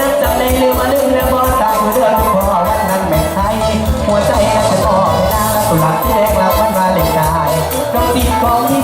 นักจำในลืมมาลืมแล้วบ่ตายเดือดพอวันนั้นไม่ใช่หัวใจนักจะอ่อนไม่น่าสุรักที่แรกเราวันมาเลนได้ต้องตีของที่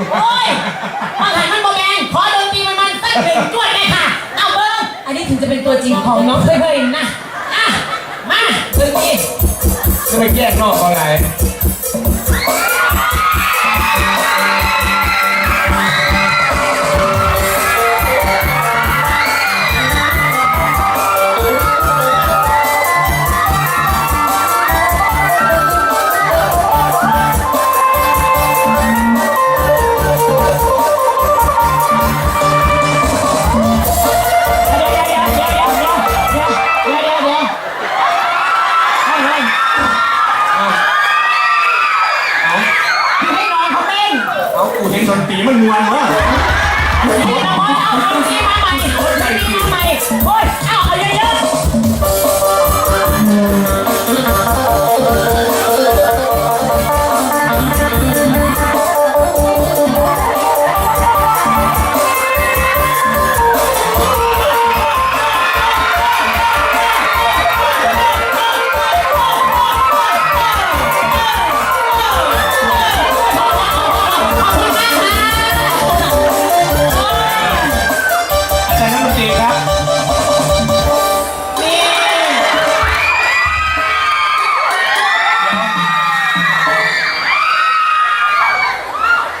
อเหรอโอ๊ยมาหันมันโบแมนขอดนตรีมันมันๆสักเพลงด้วยเลยค่ะ เอาเบิ้งอันนี้ถึงจะเป็นตัวจริงของน้องเฮ้ยๆนะ อะ มาดนตรีจะไปแยกนอกอะไร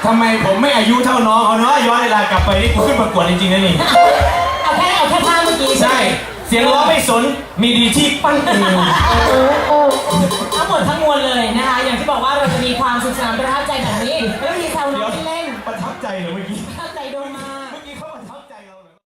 ทำไมผมไม่อายุเท่าน้องเขาเนาะย้อนเวลากลับไปนี่กูขึ้นประกวดจริงๆนะนี่ เอาแค่เอาแค่ท่าเมื่อกี้ใช่ เสียงร้องไม่สน มีดีที่ปั้นอือทั้งหมดทั้งมวลเลยนะคะ อย่างที่บอกว่าเราจะมีความสนุกสนานประทับใจแบบนี้แล้วมีแซวน้องที่เล่นประทับใจเหรอเมื่อกี้ ประทับใจโดนมาก